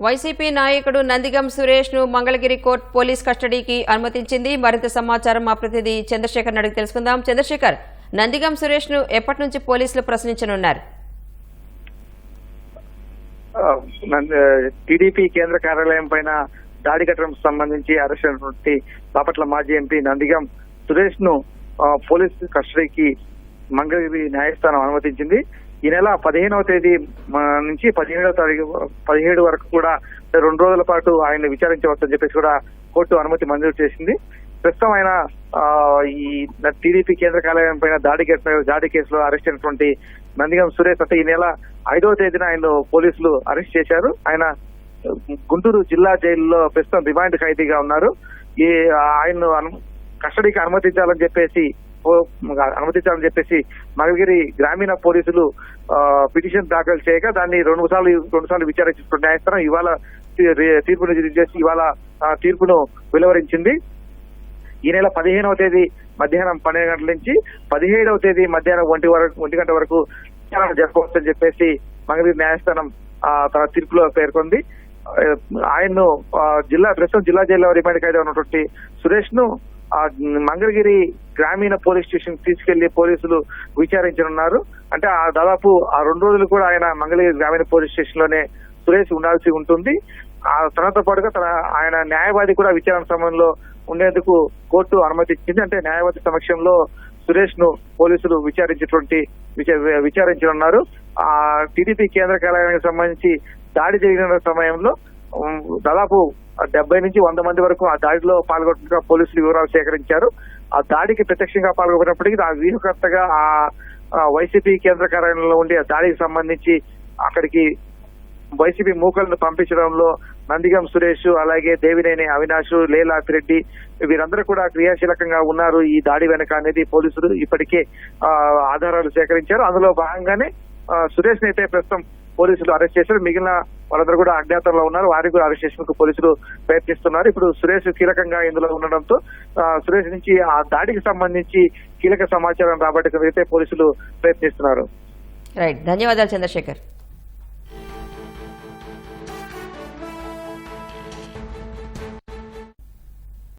YCP నాయకుడు నందిగం సురేష్ను Mangalagiri court police కస్టడీకి అనుమతించింది. మరింత సమాచారం మా ప్రతినిధి చంద్రశేఖర్ అడిగి తెలుసుకుందాం. చంద్రశేఖర్ నందిగం సురేష్ను ఎప్పటి నుంచి పోలీసులు ప్రశ్నించనున్నారు? టీడీపీ కేంద్ర కార్యాలయం పైన దాడి ఘటనకు సంబంధించి అరెస్ట్ అయినటువంటి బాపట్ల మాజీ ఎంపీ నందిగం సురేష్ను ఆ, పోలీస్ కస్టడీకి మంగళగిరి న్యాయస్థానం అనుమతించింది. ఈ నెల పదిహేనవ తేదీ నుంచి పదిహేడవ తారీఖు పదిహేడు వరకు కూడా రెండు రోజుల పాటు ఆయన విచారించవచ్చని చెప్పేసి కూడా కోర్టు అనుమతి మంజూరు చేసింది. ప్రస్తుతం ఆయన ఈ టీడీపీ కేంద్ర కార్యాలయం పైన దాడి దాడి కేసులో అరెస్ట్ అయినటువంటి నందిగం సురేష్ అంటే ఈ నెల ఐదవ తేదీన ఆయన పోలీసులు అరెస్ట్ చేశారు. ఆయన గుంటూరు జిల్లా జైలులో ప్రస్తుతం రిమాండ్ ఖైదీగా ఉన్నారు. ఈ ఆయన అను- కస్టడీకి అనుమతించాలని చెప్పేసి అనుమతించాలని చెప్పేసి మంగళగిరి గ్రామీణ పోలీసులు పిటిషన్ దాఖలు చేయగా దాన్ని రెండు సార్లు రెండు సార్లు విచారించినటువంటి న్యాయస్థానం ఇవాళ తీర్పును చేసి ఇవాళ తీర్పును వెలువరించింది. ఈ నెల పదిహేనవ తేదీ మధ్యాహ్నం పన్నెండు గంటల నుంచి పదిహేడవ తేదీ మధ్యాహ్నం ఒంటి వరకు ఒంటి గంట వరకు విచారణ జరపవచ్చని చెప్పేసి మంగళగిరి న్యాయస్థానం తన తీర్పులో పేర్కొంది. ఆయన్ను జిల్లా ప్రస్తుతం జిల్లా జైల్లో రిమాండ్ ఖైదీ ఉన్నటువంటి సురేష్ను ఆ, మంగళగిరి గ్రామీణ పోలీస్ స్టేషన్ తీసుకెళ్ళి పోలీసులు విచారించనున్నారు. అంటే ఆ దాదాపు ఆ రెండు రోజులు కూడా ఆయన మంగళగిరి గ్రామీణ పోలీస్ స్టేషన్లోనే సురేష్ ఉండాల్సి ఉంటుంది. ఆ తనతో పాటుగా తన ఆయన న్యాయవాది కూడా విచారణ సమయంలో ఉండేందుకు కోర్టు అనుమతి ఇచ్చింది. అంటే న్యాయవాది సమక్షంలో సురేష్ను పోలీసులు విచారించేటువంటి విచ- విచారించనున్నారు. ఆ టీడీపీ కేంద్ర కార్యాలయానికి సంబంధించి దాడి జరిగిన సమయంలో దాదాపు డెబ్బై నుంచి వంద మంది వరకు ఆ దాడిలో పాల్గొన్నట్టుగా పోలీసులు వివరాలు సేకరించారు. ఆ దాడికి ప్రత్యక్షంగా పాల్గొన్నప్పటికీ ఆ వ్యూహకర్తగా ఆ వైసీపీ కేంద్ర కార్యాలయంలో ఉండే ఆ దాడికి సంబంధించి అక్కడికి వైసీపీ మూకలను పంపించడంలో నందిగం సురేష్ అలాగే దేవినేని అవినాష్ లేలాపిరెడ్డి వీరందరూ కూడా క్రియాశీలకంగా ఉన్నారు ఈ దాడి వెనక అనేది పోలీసులు ఇప్పటికే ఆధారాలు సేకరించారు. అందులో భాగంగానే సురేష్ అయితే ప్రస్తుతం పోలీసులు అరెస్ట్ చేశారు. మిగిలిన వాళ్ళందరూ కూడా అజ్ఞాతంలో ఉన్నారు. వారికి కూడా అరెస్ట్ చేసేందుకు పోలీసులు ప్రయత్నిస్తున్నారు. ఇప్పుడు సురేష్ కీలకంగా ఇందులో ఉండడంతో ఆ, సురేష్ నుంచి ఆ దాడికి సంబంధించి కీలక సమాచారం రాబట్టి అయితే పోలీసులు ప్రయత్నిస్తున్నారు. రైట్ ధన్యవాదాలు చంద్రశేఖర్.